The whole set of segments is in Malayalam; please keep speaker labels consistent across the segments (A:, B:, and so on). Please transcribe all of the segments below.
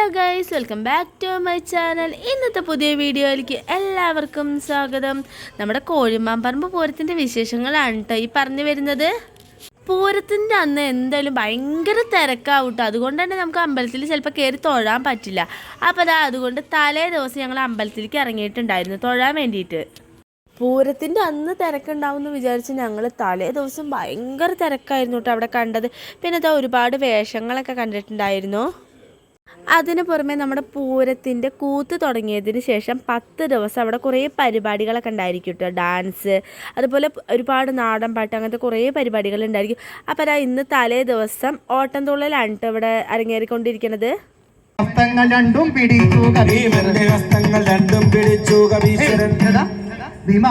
A: Hello guys welcome back to my channel ഇന്നത്തെ പുതിയ വീഡിയോയിലേക്ക് എല്ലാവർക്കും സ്വാഗതം. നമ്മുടെ കോഴിമാമ്പറമ്പ് പൂരത്തിന്റെ വിശേഷങ്ങളാണ് കേട്ടോ ഈ പറഞ്ഞു വരുന്നത്. പൂരത്തിന്റെ അന്ന് എന്തായാലും ഭയങ്കര തിരക്കാവും കേട്ടോ അതുകൊണ്ട് തന്നെ നമുക്ക് അമ്പലത്തിൽ ചിലപ്പോൾ കയറി തൊഴാൻ പറ്റില്ല. അപ്പോൾ അതാ അതുകൊണ്ട് തലേ ദിവസം ഞങ്ങൾ അമ്പലത്തിലേക്ക് ഇറങ്ങിയിട്ടുണ്ടായിരുന്നു തൊഴാൻ വേണ്ടിയിട്ട്. പൂരത്തിന്റെ അന്ന് തിരക്കുണ്ടാവും എന്ന് വിചാരിച്ച് ഞങ്ങൾ തലേ ദിവസം ഭയങ്കര തിരക്കായിരുന്നു കേട്ടോ അവിടെ കണ്ടത്. പിന്നെ അതാ ഒരുപാട് വേഷങ്ങളൊക്കെ കണ്ടിട്ടുണ്ടായിരുന്നു. അതിന് പുറമെ നമ്മുടെ പൂരത്തിന്റെ കൂത്ത് തുടങ്ങിയതിന് ശേഷം പത്ത് ദിവസം അവിടെ കുറേ പരിപാടികളൊക്കെ ഉണ്ടായിരിക്കും കേട്ടോ. ഡാൻസ് അതുപോലെ ഒരുപാട് നാടൻ പാട്ട് അങ്ങനത്തെ കുറേ പരിപാടികൾ ഉണ്ടായിരിക്കും. അപ്പോൾ അതാ ഇന്ന് തലേ ദിവസം ഓട്ടം തുള്ളലാണ് കേട്ടോ ഇവിടെ അരങ്ങേറിക്കൊണ്ടിരിക്കുന്നത്.
B: ഹസ്തങ്ങൾ രണ്ടും പിടിച്ചു
C: ഭീമന്റെ ഹസ്തങ്ങൾ രണ്ടും പിടിച്ചു കവീശ്വരൻ
B: ഭീമ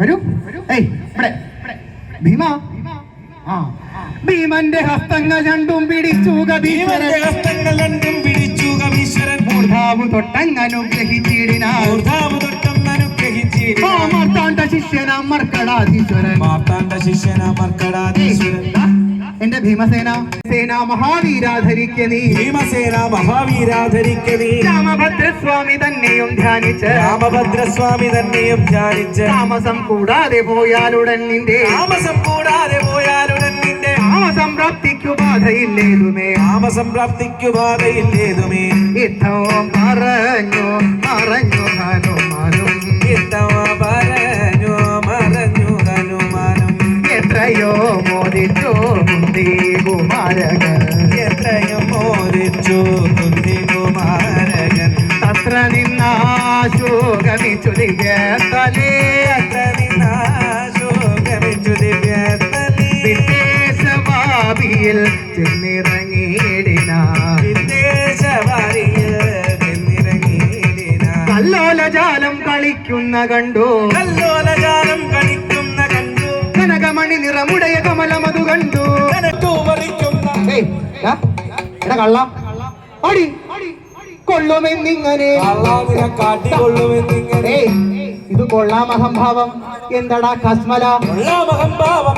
B: വരൂ. ഏയ് ഇവിടെ ഭീമ. ആ. ഭീമന്റെ ഹസ്തങ്ങൾ രണ്ടും പിടിച്ചു
C: ഭീമന്റെ ഹസ്തങ്ങൾ
B: മൂർധാവു തൊട്ടങ്ങനുഗ്രഹിച്ചിടിനാ
C: മൂർധാവ് തൊട്ടം അനുഗ്രഹിച്ചിരുന്നു
B: ആ മാർത്താണ്ഡ ശിഷ്യനാം മർക്കടാധീശ്വരൻ.
C: മാർത്താണ്ഡ ശിഷ്യന മർക്കടാധീശ്വരൻ.
B: എന്റെ ഭീമസേന. സേന മഹാവീരാധരിക്ക നീ.
C: ഭീമസേന മഹാവീരാധരിക്കവേ
B: രാമഭദ്രസ്വാമി തന്നെയും ധ്യാനിച്ച്.
C: രാമഭദ്രസ്വാമി തന്നെയും ധ്യാനിച്ച്.
B: താമസം കൂടാതെ പോയാലുടൻ നിന്റെ.
C: താമസം കൂടാതെ പോയാലുടൻ നിന്റെ.
B: താമസം പ്രാപ്തിക്കു ബാധയില്ലേതുമേ
C: താമസം പ്രാപ്തിക്കു ബാധയില്ലേതുമേ
B: ഇത്തോ പറഞ്ഞു പറഞ്ഞു ഹനുമാനും.
C: ഇത്തോ പറഞ്ഞു മറഞ്ഞു ഹനുമാനും.
B: എത്രയോ മോദിച്ചു കുന്തി കുമാരകൻ.
C: എത്രയോ മോദിച്ചു
B: കുന്തി കുമാരകൻ.
C: അത്ര ഗമിച്ചു ദിവ്യസ്ഥലേ
B: അത്ര ചെന്നിറങ്ങിയിടിന. കല്ലോലജാലം കളിക്കുന്ന കണ്ടു.
C: കല്ലോലജാലം കളിക്കുന്ന കണ്ടു.
B: കനകമണി നിറമുടയ കമലമതു കണ്ടു.
C: കനറ്റു വലിക്കുന്ന
B: എടാ കള്ള. അടി കൊള്ളുമെന്നിങ്ങനെ. ഏയ് ഇത് കൊള്ളാം അഹംഭാവം എന്തടാ കസ്മല?
C: കൊള്ളാം
B: അഹംഭാവം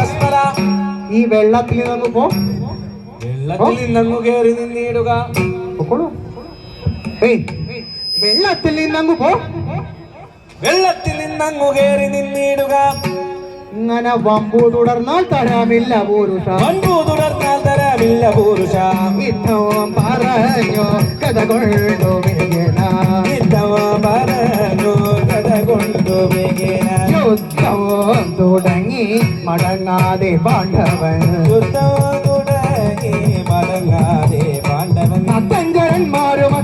C: കസ്മല?
B: ഈ വെള്ളത്തിൽ നിന്ന് പോ.
C: വെള്ളത്തിൽ നിന്നങ്ങു കയറി നിന്നിടുക.
B: പൊക്കോളൂ. ഏയ് വെള്ളത്തിൽ നിന്നങ്ങ് പോ.
C: വെള്ളത്തിൽ നിന്നങ്ങു കയറി നിന്നിടുക.
B: ഇങ്ങനെ വമ്പു തുടർന്നാൽ തരാമില്ല പുരുഷ.
C: വമ്പു തുടർന്നാൽ തരാമില്ല പുരുഷ.
B: ഇത്തവും പറഞ്ഞു കഥ കൊണ്ടു മേഘന
C: ഇത്തവ പറഞ്ഞു കഥ കൊണ്ടു വേഗേന
B: യുദ്ധവും തുടങ്ങി മടങ്ങാതെ പാണ്ഡവൻ.
C: ഉത്സവം തുടങ്ങി മടങ്ങാതെ പാണ്ഡവൻ.
B: അത്തങ്കരന്മാരും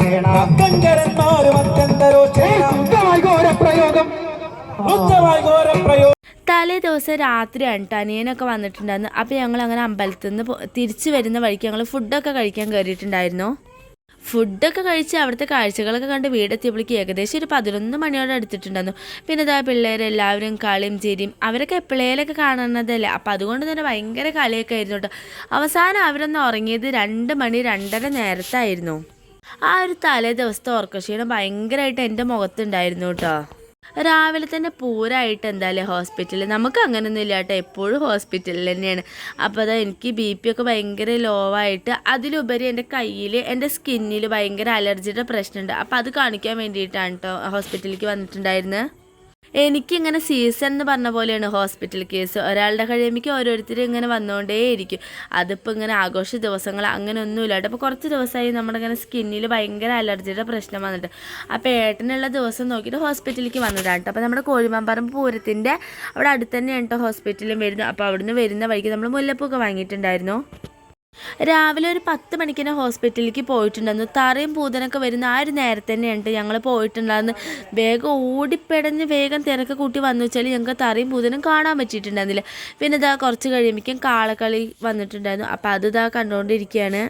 B: സേന.
C: അത്തങ്കരന്മാരും അത്യന്തരോ
B: ശുദ്ധമായി ഘോര പ്രയോഗം.
C: കൃത്യമായി ഘോരപ്രയോ
A: തലേ ദിവസം രാത്രിയാണ് അനിയനൊക്കെ വന്നിട്ടുണ്ടായിരുന്നു. അപ്പോൾ ഞങ്ങൾ അങ്ങനെ അമ്പലത്തിൽ നിന്ന് തിരിച്ചു വരുന്ന വഴിക്ക് ഞങ്ങൾ ഫുഡൊക്കെ കഴിക്കാൻ കയറിയിട്ടുണ്ടായിരുന്നു ഫുഡൊക്കെ കഴിച്ച് അവിടുത്തെ കാഴ്ചകളൊക്കെ കണ്ട് വീടെത്തിയപ്പോഴേക്ക് ഏകദേശം ഒരു പതിനൊന്ന് മണിയോടെ എടുത്തിട്ടുണ്ടായിരുന്നു പിന്നെ ഇതാ പിള്ളേരെല്ലാവരും കളിയും ചിരിയും അവരൊക്കെ എപ്പോഴേലൊക്കെ കാണുന്നതല്ലേ? അപ്പോൾ അതുകൊണ്ട് തന്നെ ഭയങ്കര കളിയൊക്കെ ആയിരുന്നു കേട്ടോ. അവസാനം അവരൊന്ന് ഉറങ്ങിയത് രണ്ട് മണി രണ്ടര നേരത്തായിരുന്നു. ആ ഒരു തലേ ദിവസത്തെ ഓർക്കക്ഷീണം ഭയങ്കരമായിട്ട് എന്റെ മുഖത്തുണ്ടായിരുന്നു കേട്ടോ. രാവിലെ തന്നെ പൂരായിട്ട് എന്തായാലും ഹോസ്പിറ്റലിൽ നമുക്ക് അങ്ങനെയൊന്നും ഇല്ല കേട്ടോ. എപ്പോഴും ഹോസ്പിറ്റലിൽ തന്നെയാണ്. അപ്പോൾ അതാ എനിക്ക് ബി പി ഒക്കെ ഭയങ്കര ലോ ആയിട്ട് അതിലുപരി എന്റെ കയ്യിൽ എന്റെ സ്കിന്നിൽ ഭയങ്കര അലർജിയുടെ പ്രശ്നമുണ്ട്. അപ്പോൾ അത് കാണിക്കാൻ വേണ്ടിയിട്ടാണ് കേട്ടോ ഹോസ്പിറ്റലിലേക്ക് വന്നിട്ടുണ്ടായിരുന്നത്. എനിക്കിങ്ങനെ സീസൺ എന്ന് പറഞ്ഞ പോലെയാണ് ഹോസ്പിറ്റൽ കേസ്. ഒരാളുടെ കഴിയുമ്പോൾ ഓരോരുത്തരും ഇങ്ങനെ വന്നുകൊണ്ടേയിരിക്കും അതിപ്പോൾ ഇങ്ങനെ ആഘോഷ ദിവസങ്ങൾ അങ്ങനെ ഒന്നുമില്ല അപ്പോൾ കുറച്ച് ദിവസമായി നമ്മുടെ ഇങ്ങനെ സ്കിന്നിൽ ഭയങ്കര അലർജിയുടെ പ്രശ്നം വന്നിട്ട്. അപ്പോൾ ഏട്ടനുള്ള ദിവസം നോക്കിയിട്ട് ഹോസ്പിറ്റലിലേക്ക് വന്നതാണ് കേട്ടോ. അപ്പോൾ നമ്മുടെ കോഴിമാമ്പറമ്പ് പൂരത്തിന്റെ അവിടെ അടുത്ത് കേട്ടോ ഹോസ്പിറ്റലും വരുന്നത്. അപ്പോൾ അവിടുന്ന് വരുന്ന വഴിക്ക് നമ്മൾ മുല്ലപ്പൂക്കെ വാങ്ങിയിട്ടുണ്ടായിരുന്നു. രാവിലെ ഒരു പത്ത് മണിക്ക് തന്നെ ഹോസ്പിറ്റലിലേക്ക് പോയിട്ടുണ്ടായിരുന്നു തറയും പൂതനൊക്കെ വരുന്ന ആ ഒരു നേരത്തെ തന്നെയുണ്ട് ഞങ്ങൾ പോയിട്ടുണ്ടായിരുന്നു വേഗം ഓടിപ്പെടഞ്ഞ് വേഗം തിരക്ക് കൂട്ടി വന്നു വെച്ചാൽ ഞങ്ങൾക്ക് തറയും പൂതനും കാണാൻ പറ്റിയിട്ടുണ്ടായിരുന്നില്ല പിന്നെ ഇതാ കുറച്ച് കഴിയുമ്പോഴേക്കും കാളക്കളി വന്നിട്ടുണ്ടായിരുന്നു അപ്പം അത് ഇതാ കണ്ടുകൊണ്ടിരിക്കുകയാണ്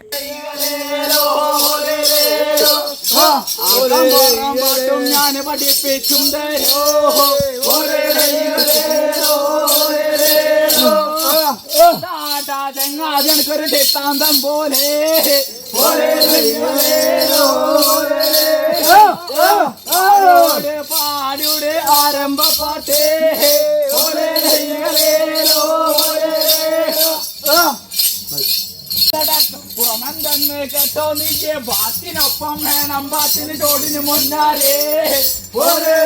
D: ചങ്ങാതിനക്കൊരു സിദ്ധാന്തം പോലെ. പാടിയുടെ ആരംഭ പാട്ടേ. പുറമൻ തന്നെ കേട്ടോ നീ ബാത്തിനൊപ്പം വേണം ബാത്തിന് ചോടിന് മുന്നാലേ. ഓരേ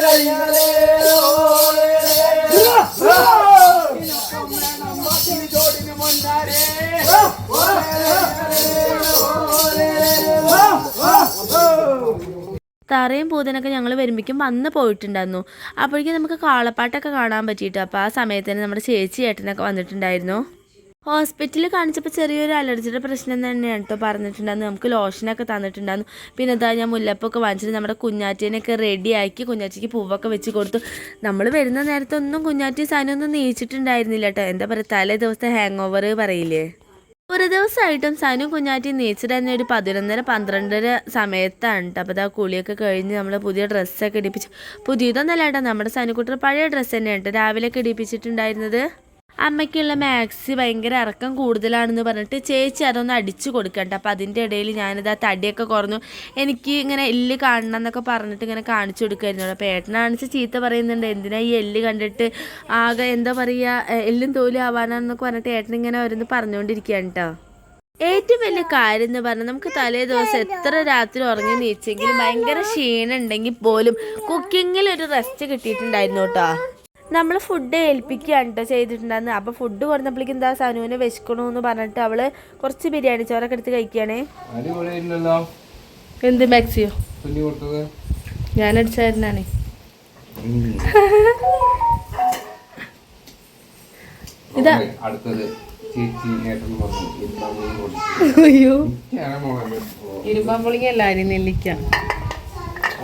A: തറയും പൂതനൊക്കെ ഞങ്ങൾ വരുമ്പോഴേക്കും വന്ന് പോയിട്ടുണ്ടായിരുന്നു. അപ്പോഴേക്കും നമുക്ക് കാളപ്പാട്ടൊക്കെ കാണാൻ പറ്റിയിട്ട്? അപ്പോൾ ആ സമയത്ത് തന്നെ നമ്മുടെ ചേച്ചി ഏട്ടനൊക്കെ വന്നിട്ടുണ്ടായിരുന്നു. ഹോസ്പിറ്റലിൽ കാണിച്ചപ്പോൾ ചെറിയൊരു അലർജിയുടെ പ്രശ്നം തന്നെയാണ് കേട്ടോ പറഞ്ഞിട്ടുണ്ടായിരുന്നു. നമുക്ക് ലോഷനൊക്കെ തന്നിട്ടുണ്ടായിരുന്നു. പിന്നെ എന്താ ഞാൻ മുല്ലപ്പൊക്കെ വാങ്ങിച്ചിട്ട് നമ്മുടെ കുഞ്ഞാറ്റേനെയൊക്കെ റെഡിയാക്കി കുഞ്ഞാറ്റിക്ക് പൂവൊക്കെ വെച്ച് കൊടുത്തു. നമ്മൾ വരുന്ന നേരത്തൊന്നും കുഞ്ഞാറ്റി സാധനമൊന്നും നീച്ചിട്ടുണ്ടായിരുന്നില്ല കേട്ടോ എന്താ പറയുക തലേ ദിവസത്തെ ഹാങ് ഓവർ പറയില്ലേ? ഒരു ദിവസമായിട്ടും സനു കുഞ്ഞാറ്റി നീച്ചർ തന്നെ ഒരു പതിനൊന്നര പന്ത്രണ്ടര സമയത്താണ് കേട്ടോ അപ്പോൾ ആ കുളിയൊക്കെ കഴിഞ്ഞ് നമ്മൾ പുതിയ ഡ്രസ്സൊക്കെ ഇടിപ്പിച്ച് പുതിയതൊന്നല്ല കേട്ടോ നമ്മുടെ സനുക്കുട്ടർ പഴയ ഡ്രസ്സ് തന്നെയാണ് കേട്ടോ രാവിലെയൊക്കെ ഇടിപ്പിച്ചിട്ടുണ്ടായിരുന്നത്. അമ്മയ്ക്കുള്ള മാക്സി ഭയങ്കര ഇറക്കം കൂടുതലാണെന്ന് പറഞ്ഞിട്ട് ചേച്ചി അതൊന്ന് അടിച്ചു കൊടുക്കണ്ട അപ്പം അതിന്റെ ഇടയിൽ ഞാനിത് ആ തടിയൊക്കെ കുറഞ്ഞു. എനിക്ക് ഇങ്ങനെ എല്ല് കാണണം എന്നൊക്കെ പറഞ്ഞിട്ട് ഇങ്ങനെ കാണിച്ചു കൊടുക്കുമായിരുന്നു അപ്പോൾ ഏട്ടനാണിച്ച് ചീത്ത പറയുന്നുണ്ട്. എന്തിനാ ഈ എല്ല് കണ്ടിട്ട് ആകെ എന്താ പറയുക എല്ലും തോലും ആവാനാണെന്നൊക്കെ പറഞ്ഞിട്ട് ഏട്ടൻ ഇങ്ങനെ ഓരോന്ന് പറഞ്ഞുകൊണ്ടിരിക്കുകയാണ് കേട്ടോ ഏറ്റവും വലിയ കാര്യം എന്ന് പറഞ്ഞാൽ നമുക്ക് തലേ ദിവസം എത്ര രാത്രി ഉറങ്ങി നീച്ചെങ്കിലും ഭയങ്കര ക്ഷീണം ഉണ്ടെങ്കിൽ പോലും കുക്കിങ്ങിൽ ഒരു റെസ്റ്റ് കിട്ടിയിട്ടുണ്ടായിരുന്നു കേട്ടോ നമ്മൾ ഫുഡ് ഏൽപ്പിക്കുകയാണ് കേട്ടോ ചെയ്തിട്ടുണ്ടായിരുന്നു അപ്പോൾ ഫുഡ് കൊടുത്തപ്പോഴേക്കും എന്താ സനുവിനെ വിശക്കണമെന്ന് പറഞ്ഞിട്ട് അവൾ കുറച്ച് ബിരിയാണി ചോറൊക്കെ എടുത്ത് കഴിക്കുകയാണേ. എന്ത് മാക്സിയോ? ഞാൻ അടിച്ചായിരുന്നാണേ ഇതാ.
C: അടുത്തത്.
A: അയ്യോ.
E: ഇരുമ്പാമ്പുളിങ്ങല്ല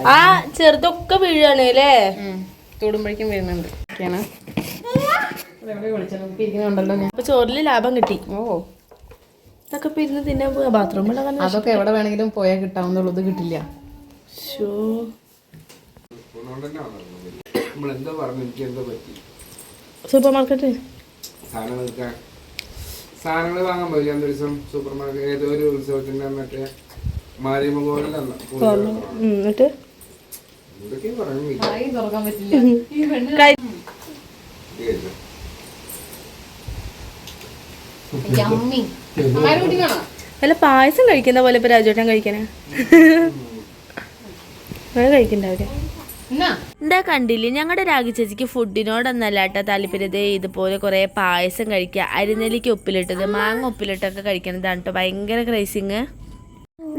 A: ആ ചെറുതൊക്കെ വീഴാണ് അല്ലേ
E: തൊടുമ്പോഴേക്കും വരുന്നുണ്ട് ഞാൻ.
A: അപ്പോൾ ചോറിൽ ലാഭം കിട്ടി.
E: ഓ.
A: ഇതൊക്കെ പിരിഞ്ഞ് ഇരുന്ന് തിന്നാൻ പോവാ. ബാത്റൂമിലൊക്കെ
E: അതൊക്കെ എവിടെ വേണമെങ്കിലും പോയാൽ കിട്ടാവുന്നുള്ളത് കിട്ടില്ല.
A: ഷോ സൂപ്പർ മാർക്കറ്റ്?
C: സാധനങ്ങൾ വാങ്ങാൻ പോയി. അന്ന് ദിവസം സൂപ്പർ മാർക്കറ്റ് ഏതോ ഒരു ഉത്സവത്തിന്റെ മറ്റേ
A: എന്നിട്ട്?
C: എന്തൊക്കെയാ
E: ആയി തുറക്കാൻ പറ്റില്ല.
A: അല്ല പായസം കഴിക്കുന്ന പോലെ ഇപ്പൊ രാജോട്ടൻ കഴിക്കണേ. നിങ്ങൾ കഴിക്കണ്ടാവില്ലേ എന്താ കണ്ടില്ലേ? ഞങ്ങളുടെ രാഗി ചേച്ചിക്ക് ഫുഡിനോടൊന്നല്ല കേട്ടോ താല്പര്യത ഇതുപോലെ കുറേ പായസം കഴിക്കുക അരിനെല്ലിക്ക് ഉപ്പിലിട്ടത് മാങ്ങ ഉപ്പിലിട്ടൊക്കെ കഴിക്കണതാണ് കേട്ടോ ഭയങ്കര ക്രൈസിങ്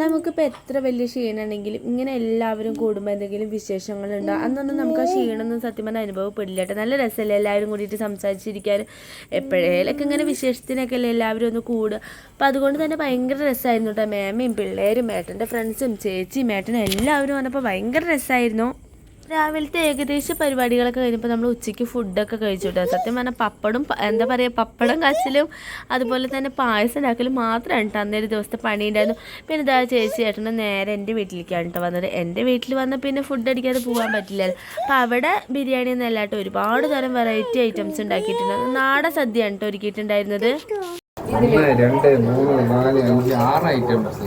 A: നമുക്കിപ്പോൾ എത്ര വലിയ ക്ഷീണമാണെങ്കിലും ഇങ്ങനെ എല്ലാവരും കൂടുമ്പോൾ എന്തെങ്കിലും വിശേഷങ്ങളുണ്ടോ? അന്നൊന്നും നമുക്ക് ആ ക്ഷീണമൊന്നും സത്യം പറഞ്ഞാൽ അനുഭവപ്പെടില്ല കേട്ടോ. നല്ല രസമല്ലേ എല്ലാവരും കൂടിയിട്ട് സംസാരിച്ചിരിക്കാനും എപ്പോഴേലൊക്കെ ഇങ്ങനെ വിശേഷത്തിനൊക്കെ അല്ലേ എല്ലാവരും ഒന്ന് കൂടുക. അപ്പോൾ അതുകൊണ്ട് തന്നെ ഭയങ്കര രസമായിരുന്നു കേട്ടോ. മാമയും പിള്ളേരും മേട്ടന്റെ ഫ്രണ്ട്സും ചേച്ചിയും മേട്ടനും എല്ലാവരും വന്നപ്പോൾ ഭയങ്കര രസമായിരുന്നു രാവിലത്തെ ഏകദേശ പരിപാടികളൊക്കെ കഴിഞ്ഞപ്പോൾ നമ്മൾ ഉച്ചയ്ക്ക് ഫുഡൊക്കെ കഴിച്ചു കേട്ടോ സത്യം പറഞ്ഞാൽ പപ്പടും എന്താ പറയുക പപ്പടം കച്ചിലും അതുപോലെ തന്നെ പായസം ഉണ്ടാക്കലും മാത്രമാണ് കേട്ടോ അന്നേരം ദിവസത്തെ പണി ഉണ്ടായിരുന്നു. പിന്നെ ഇതാ ചേച്ചി ചേട്ടനെ നേരെ എന്റെ വീട്ടിലേക്കാണ് കേട്ടോ വന്നത്. എന്റെ വീട്ടിൽ വന്നാൽ പിന്നെ ഫുഡ് അടിക്കാതെ പോകാൻ പറ്റില്ലല്ലോ. അപ്പോൾ അവിടെ ബിരിയാണി എന്നല്ല കേട്ടോ ഒരുപാട് തരം വെറൈറ്റി ഐറ്റംസ് ഉണ്ടാക്കിയിട്ടുണ്ട്. നാടൻ സദ്യയാണ് കേട്ടോ ഒരുക്കിയിട്ടുണ്ടായിരുന്നത്.
C: രണ്ട് മൂന്ന് നാല് അഞ്ച് ആറ് ഐറ്റംസ്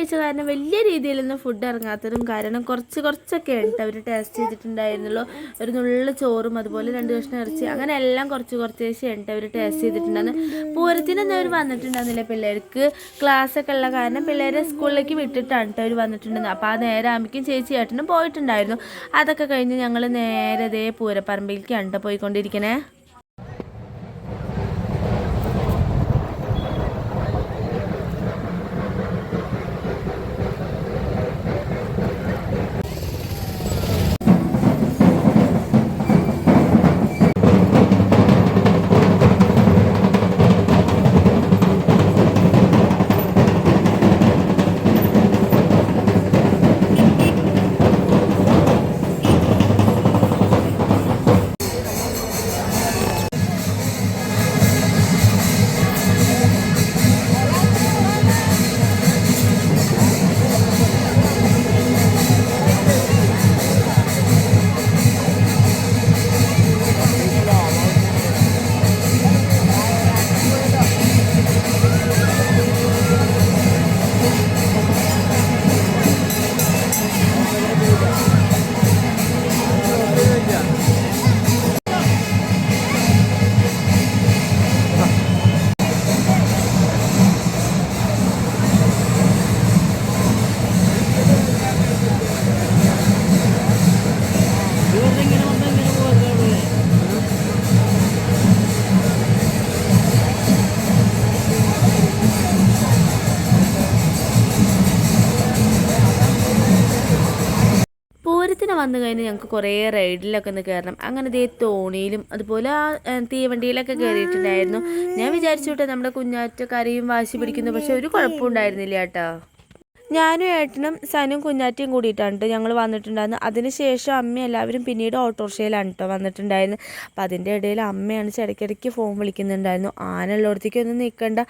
A: കഴിച്ച കാരണം വലിയ രീതിയിലൊന്നും ഫുഡ് ഇറങ്ങാത്തതും കാരണം കുറച്ച് കുറച്ചൊക്കെ ഉണ്ട്. അവർ ടേസ്റ്റ് ചെയ്തിട്ടുണ്ടായിരുന്നുള്ളൂ ഒരു നുള്ള ചോറും അതുപോലെ രണ്ട് കഷ്ണം ഇറച്ചി അങ്ങനെ എല്ലാം കുറച്ച് കുറച്ച് ഉണ്ട് അവർ ടേസ്റ്റ് ചെയ്തിട്ടുണ്ടായിരുന്നു. പൂരത്തിനൊന്നും അവർ വന്നിട്ടുണ്ടായിരുന്നില്ല പിള്ളേർക്ക്. ക്ലാസ് ഒക്കെ ഉള്ള കാരണം പിള്ളേരെ സ്കൂളിലേക്ക് വിട്ടിട്ടാണ് കേട്ടോ അവർ വന്നിട്ടുണ്ടെന്ന് അപ്പോൾ ആ നേരെ അമ്മയ്ക്കും ചേച്ചി ഏട്ടനും പോയിട്ടുണ്ടായിരുന്നു. അതൊക്കെ കഴിഞ്ഞ് ഞങ്ങൾ നേരെ ഇതേ പൂരപ്പറമ്പിലേക്കാണ് കേട്ടോ പോയിക്കൊണ്ടിരിക്കണേ. പൂരത്തിന് വന്നു കഴിഞ്ഞാൽ ഞങ്ങൾക്ക് കുറേ റൈഡിലൊക്കെ ഒന്ന് കയറണം. അങ്ങനെ ദേ തോണിയിലും അതുപോലെ ആ തീവണ്ടിയിലൊക്കെ കയറിയിട്ടുണ്ടായിരുന്നു. ഞാൻ വിചാരിച്ചു കേട്ടോ നമ്മുടെ കുഞ്ഞാറ്റ കരയും വാശി പിടിക്കുന്നു പക്ഷെ ഒരു കുഴപ്പമുണ്ടായിരുന്നില്ല കേട്ടോ. ഞാനും ഏട്ടനും സനും കുഞ്ഞാറ്റിയും കൂടിയിട്ടാണ് ഞങ്ങൾ വന്നിട്ടുണ്ടായിരുന്നു. അതിനുശേഷം അമ്മ എല്ലാവരും പിന്നീട് ഓട്ടോറിക്ഷയിലാണ് കേട്ടോ വന്നിട്ടുണ്ടായിരുന്നു. അപ്പോൾ അതിന്റെ ഇടയിൽ അമ്മയാണ് ഇടയ്ക്കിടയ്ക്ക് ഫോൺ വിളിക്കുന്നുണ്ടായിരുന്നു. ആനുള്ളടത്തേക്ക് ഒന്നും നിൽക്കണ്ട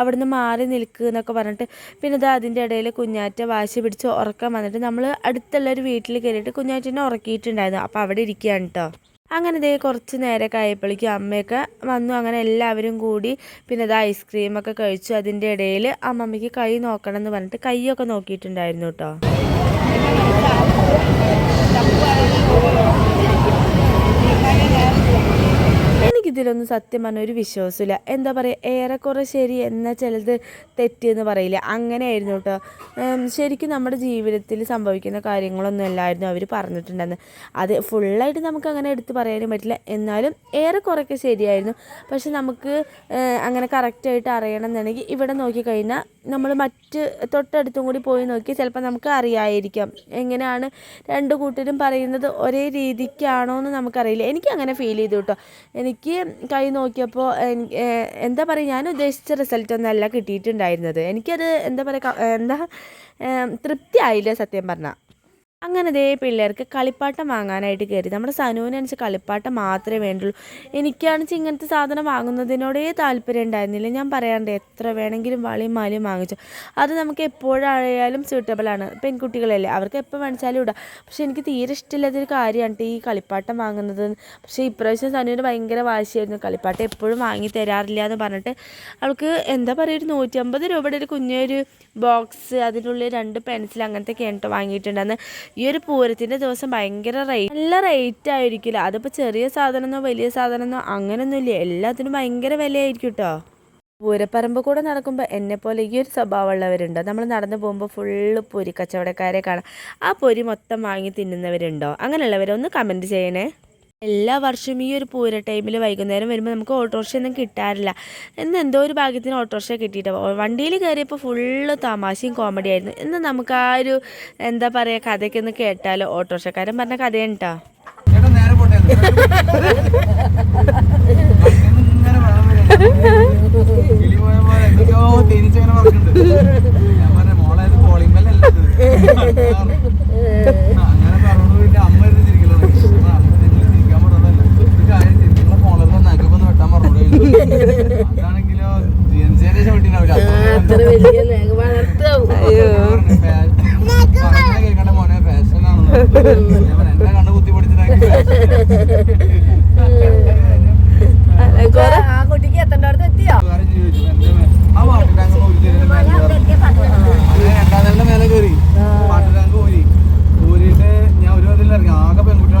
A: അവിടുന്ന് മാറി നിൽക്കുക എന്നൊക്കെ പറഞ്ഞിട്ട് പിന്നെ ഇത് അതിന്റെ ഇടയിൽ കുഞ്ഞാറ്റ വാശി പിടിച്ച് ഉറക്കാൻ വന്നിട്ട് നമ്മൾ അടുത്തുള്ള ഒരു വീട്ടിൽ കയറിയിട്ട് കുഞ്ഞാറ്റിനെ ഉറക്കിയിട്ടുണ്ടായിരുന്നു. അപ്പോൾ അവിടെ ഇരിക്കുകയാണ് കേട്ടോ അങ്ങനെ ദേ കുറച്ച് നേരമൊക്കെ ആയപ്പോഴേക്കും അമ്മയൊക്കെ വന്നു. അങ്ങനെ എല്ലാവരും കൂടി പിന്നെ അത് ഐസ്ക്രീമൊക്കെ കഴിച്ചു. അതിന്റെ ഇടയിൽ അമ്മമ്മയ്ക്ക് കൈ നോക്കണം എന്ന് പറഞ്ഞിട്ട് കൈയൊക്കെ നോക്കിയിട്ടുണ്ടായിരുന്നു കേട്ടോ. എനിക്കിതിലൊന്നും സത്യം പറഞ്ഞ ഒരു വിശ്വാസമില്ല എന്താ പറയുക ഏറെക്കുറെ ശരി എന്നാൽ ചിലത് തെറ്റെന്ന് പറയില്ല. അങ്ങനെയായിരുന്നു കേട്ടോ. ശരിക്കും നമ്മുടെ ജീവിതത്തിൽ സംഭവിക്കുന്ന കാര്യങ്ങളൊന്നും അല്ലായിരുന്നു അവർ പറഞ്ഞിട്ടുണ്ടെന്ന് അത് ഫുള്ളായിട്ട് നമുക്ക് അങ്ങനെ എടുത്ത് പറയാനും പറ്റില്ല. എന്നാലും ഏറെക്കുറെയൊക്കെ ശരിയായിരുന്നു. പക്ഷെ നമുക്ക് അങ്ങനെ കറക്റ്റായിട്ട് അറിയണം എന്നുണ്ടെങ്കിൽ ഇവിടെ നോക്കിക്കഴിഞ്ഞാൽ നമ്മൾ മറ്റ് തൊട്ടടുത്തും കൂടി പോയി നോക്കി ചിലപ്പോൾ നമുക്ക് അറിയായിരിക്കാം. എങ്ങനെയാണ് രണ്ട് കൂട്ടരും പറയുന്നത് ഒരേ രീതിക്കാണോ എന്ന് നമുക്കറിയില്ല. എനിക്ക് അങ്ങനെ ഫീൽ ചെയ്തു കേട്ടോ. എനിക്ക് കൈ നോക്കിയപ്പോൾ എനി- എന്താ പറയുക ഞാൻ ഉദ്ദേശിച്ച റിസൾട്ട് ഒന്നല്ല കിട്ടിയിട്ടുണ്ടായിരുന്നത്. എനിക്കത് എന്താ പറയുക എന്താ തൃപ്തി ആയില്ല സത്യം പറഞ്ഞാൽ അങ്ങനെ ദേ പിള്ളേർക്ക് കളിപ്പാട്ടം വാങ്ങാനായിട്ട് കയറി നമ്മുടെ സനുവിനനുസരിച്ച് കളിപ്പാട്ടം മാത്രമേ വേണ്ടുള്ളൂ. എനിക്കാണെന്ന് ഇങ്ങനത്തെ സാധനം വാങ്ങുന്നതിനോടേ താല്പര്യം ഉണ്ടായിരുന്നില്ല. ഞാൻ പറയാണ്ട് എത്ര വേണമെങ്കിലും വളയും മാലയും വാങ്ങിച്ചു. അത് നമുക്ക് എപ്പോഴായാലും സ്യൂട്ടബിളാണ് പെൺകുട്ടികളല്ലേ അവർക്ക് എപ്പോൾ വേണിച്ചാലും ഇടാം. പക്ഷേ എനിക്ക് തീരെ ഇഷ്ടമില്ലാത്തൊരു കാര്യമാണ് ഈ കളിപ്പാട്ടം വാങ്ങുന്നത്. പക്ഷേ ഇപ്രാവശ്യം സനുവിന് ഭയങ്കര വാശിയായിരുന്നു. കളിപ്പാട്ടം എപ്പോഴും വാങ്ങി തരാറില്ല എന്ന് പറഞ്ഞിട്ട് അവൾക്ക് എന്താ പറയുക ഒരു നൂറ്റമ്പത് രൂപയുടെ ഒരു കുഞ്ഞൊരു ബോക്സ് അതിനുള്ളിൽ രണ്ട് പെൻസിൽ അങ്ങനത്തെ കേട്ടോ വാങ്ങിയിട്ടുണ്ടെന്ന് ഈ ഒരു പൂരത്തിന്റെ ദിവസം ഭയങ്കര റേറ്റ് നല്ല റേറ്റ് ആയിരിക്കില്ല. അതിപ്പോൾ ചെറിയ സാധനമെന്നോ വലിയ സാധനമെന്നോ അങ്ങനെയൊന്നുമില്ല എല്ലാത്തിനും ഭയങ്കര വിലയായിരിക്കും കേട്ടോ പൂരപ്പറമ്പ് കൂടെ നടക്കുമ്പോൾ എന്നെ പോലെ ഈ ഒരു സ്വഭാവമുള്ളവരുണ്ടോ? നമ്മൾ നടന്നു പോകുമ്പോൾ ഫുള്ള് പൊരി കച്ചവടക്കാരെ കാണാം. ആ പൊരി മൊത്തം വാങ്ങി തിന്നുന്നവരുണ്ടോ? അങ്ങനെയുള്ളവരൊന്ന് കമന്റ് ചെയ്യണേ. എല്ലാ വർഷവും ഈ ഒരു പൂര ടൈമിൽ വൈകുന്നേരം വരുമ്പോൾ നമുക്ക് ഓട്ടോറിക്ഷ ഒന്നും കിട്ടാറില്ല. ഇന്ന് എന്തോ ഒരു ഭാഗ്യത്തിന് ഓട്ടോറിക്ഷ കിട്ടിയിട്ട്. വണ്ടിയിൽ കയറിയപ്പോൾ ഫുള്ള് തമാശയും കോമഡി ആയിരുന്നു. ഇന്ന് നമുക്ക് ആ ഒരു എന്താ പറയുക കഥയ്ക്കൊന്ന് കേട്ടാലോ? ഓട്ടോറിക്ഷക്കാരൻ പറഞ്ഞ കഥയാണ് കേട്ടോ
C: കോളിംഗ് നേരെ പോട്ടെ ഇങ്ങനെ വെള്ളം വീഴുന്നു. കിളി പോയ പോലെ എന്തൊക്കെയോ തേനീച്ചങ്ങനെ പറഞ്ഞിട്ടുണ്ട് ഞാൻ പറഞ്ഞ മോളെ ഇത് കോളിംഗ് ബെല്ലല്ല ഇത്. അങ്ങനെ പറഞ്ഞു പിന്നെ അമ്മ ഇരുന്ന് ചിരിക്കലോ അമ്മ നിങ്ങൾ ചിരിക്കാൻ പറഞ്ഞതല്ല ഒരു കാര്യം ചെയ്യ്, നിങ്ങളെ ഫോണിൽ നഖം ഒന്ന് വെട്ടാൻ പറഞ്ഞു അതാണെങ്കിലോ ജി എൻ സിയുടെ ചവിട്ടിനാവില്ല കേൾക്കണ്ട മോനെ ഫാഷൻ ആണെന്ന് ഞാൻ പറഞ്ഞു, എന്നെ കണ്ട് കുത്തി
F: ആ കുട്ടിക്ക് എത്തേണ്ടടുത്ത് എത്തിയോ?
C: രണ്ടാം മേലെ കയറി. വാട്ടർ ടാങ്ക് ഊരി. ഊരിയിട്ട് ഞാൻ ഒരു അതിൽ ആകെ പെൺകുട്ടികൾ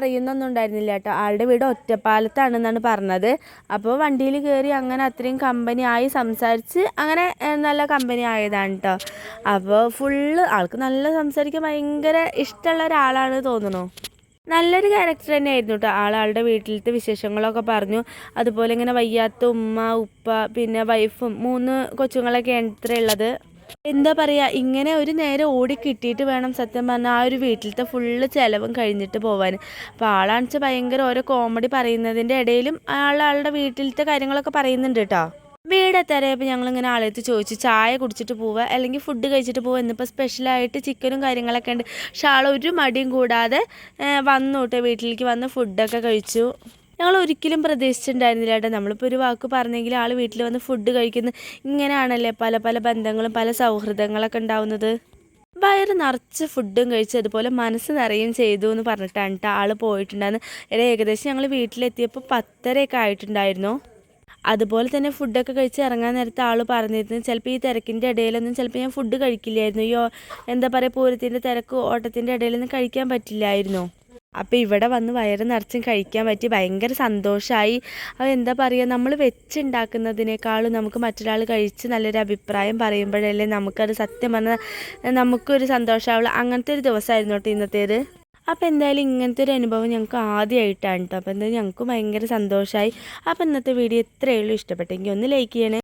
A: നമുക്ക് ആളെ അറിയുന്നൊന്നും ഉണ്ടായിരുന്നില്ല കേട്ടോ. ആളുടെ വീട് ഒറ്റപ്പാലത്താണെന്നാണ് പറഞ്ഞത്. അപ്പോൾ വണ്ടിയിൽ കയറി അങ്ങനെ അത്രയും കമ്പനി ആയി സംസാരിച്ച് അങ്ങനെ നല്ല കമ്പനി ആയതാണ് കേട്ടോ. അപ്പോൾ ഫുള്ള് ആൾക്ക് നല്ല സംസാരിക്കാൻ ഭയങ്കര ഇഷ്ടമുള്ള ഒരാളാണ് തോന്നുന്നു. നല്ലൊരു ക്യാരക്ടർ തന്നെയായിരുന്നു കേട്ടോ. ആൾ ആളുടെ വീട്ടിലത്തെ വിശേഷങ്ങളൊക്കെ പറഞ്ഞു. അതുപോലെ ഇങ്ങനെ വയ്യാത്ത ഉമ്മ ഉപ്പ പിന്നെ വൈഫും മൂന്ന് കൊച്ചുങ്ങളൊക്കെ എത്ര ഉള്ളത് എന്താ പറയുക ഇങ്ങനെ ഒരു നേരം ഓടി കിട്ടിയിട്ട് വേണം സത്യം പറഞ്ഞാൽ ആ ഒരു വീട്ടിലത്തെ ഫുള്ള് ചിലവും കഴിഞ്ഞിട്ട് പോവാൻ അപ്പോൾ ആളാണിച്ച് ഭയങ്കര ഓരോ കോമഡി പറയുന്നതിന്റെ ഇടയിലും ആൾ ആളുടെ വീട്ടിലത്തെ കാര്യങ്ങളൊക്കെ പറയുന്നുണ്ട് കേട്ടോ ഞങ്ങൾ ഇങ്ങനെ ആളെടുത്ത് ചോദിച്ചു ചായ കുടിച്ചിട്ട് പോവുക അല്ലെങ്കിൽ ഫുഡ് കഴിച്ചിട്ട് പോവുക എന്നിപ്പോൾ സ്പെഷ്യലായിട്ട് ചിക്കനും കാര്യങ്ങളൊക്കെ ഉണ്ട്. പക്ഷെ ആൾ ഒരു മടിയും കൂടാതെ വന്നു കേട്ടോ വീട്ടിലേക്ക് വന്ന് ഫുഡൊക്കെ കഴിച്ചു. ഞങ്ങൾ ഒരിക്കലും പ്രതീക്ഷിച്ചിട്ടുണ്ടായിരുന്നില്ല കേട്ടോ. നമ്മളിപ്പോൾ ഒരു വാക്ക് പറഞ്ഞെങ്കിൽ ആൾ വീട്ടിൽ വന്ന് ഫുഡ് കഴിക്കുന്ന. ഇങ്ങനെയാണല്ലേ പല പല ബന്ധങ്ങളും പല സൗഹൃദങ്ങളൊക്കെ ഉണ്ടാവുന്നത്? വയറ് നിറച്ച് ഫുഡും കഴിച്ച് അതുപോലെ മനസ്സ് നിറയും ചെയ്തു എന്ന് പറഞ്ഞിട്ടാണ് കേട്ടോ ആൾ പോയിട്ടുണ്ടായിരുന്നു. ഏകദേശം ഞങ്ങൾ വീട്ടിലെത്തിയപ്പോൾ പത്തരയൊക്കെ ആയിട്ടുണ്ടായിരുന്നു? അതുപോലെ തന്നെ ഫുഡൊക്കെ കഴിച്ച് ഇറങ്ങാൻ നേരത്തെ ആൾ പറഞ്ഞിരുന്നു. ചിലപ്പോൾ ഈ തിരക്കിന്റെ ഇടയിലൊന്നും ചിലപ്പോൾ ഞാൻ ഫുഡ് കഴിക്കില്ലായിരുന്നു. ഈ എന്താ പറയുക പൂരത്തിന്റെ തിരക്ക് ഓട്ടത്തിന്റെ ഇടയിലൊന്നും കഴിക്കാൻ പറ്റില്ലായിരുന്നു? അപ്പോൾ ഇവിടെ വന്ന് വയറ് നിറച്ചും കഴിക്കാൻ പറ്റി. ഭയങ്കര സന്തോഷമായി അത് എന്താ പറയുക നമ്മൾ വെച്ചുണ്ടാക്കുന്നതിനേക്കാളും നമുക്ക് മറ്റൊരാൾ കഴിച്ച് നല്ലൊരു അഭിപ്രായം പറയുമ്പോഴല്ലേ നമുക്കത് സത്യം പറഞ്ഞാൽ നമുക്കൊരു സന്തോഷമാവുള്ളൂ അങ്ങനത്തെ ഒരു ദിവസമായിരുന്നു കേട്ടോ ഇന്നത്തേത്. അപ്പോൾ എന്തായാലും ഇങ്ങനത്തെ ഒരു അനുഭവം ഞങ്ങൾക്ക് ആദ്യമായിട്ടാണ് കേട്ടോ. അപ്പോൾ എന്തായാലും ഞങ്ങൾക്ക് ഭയങ്കര സന്തോഷമായി അപ്പോൾ ഇന്നത്തെ വീഡിയോ ഇത്രയേ ഉള്ളൂ. ഇഷ്ടപ്പെട്ടെങ്കിൽ ഒന്ന് ലൈക്ക് ചെയ്യണേ.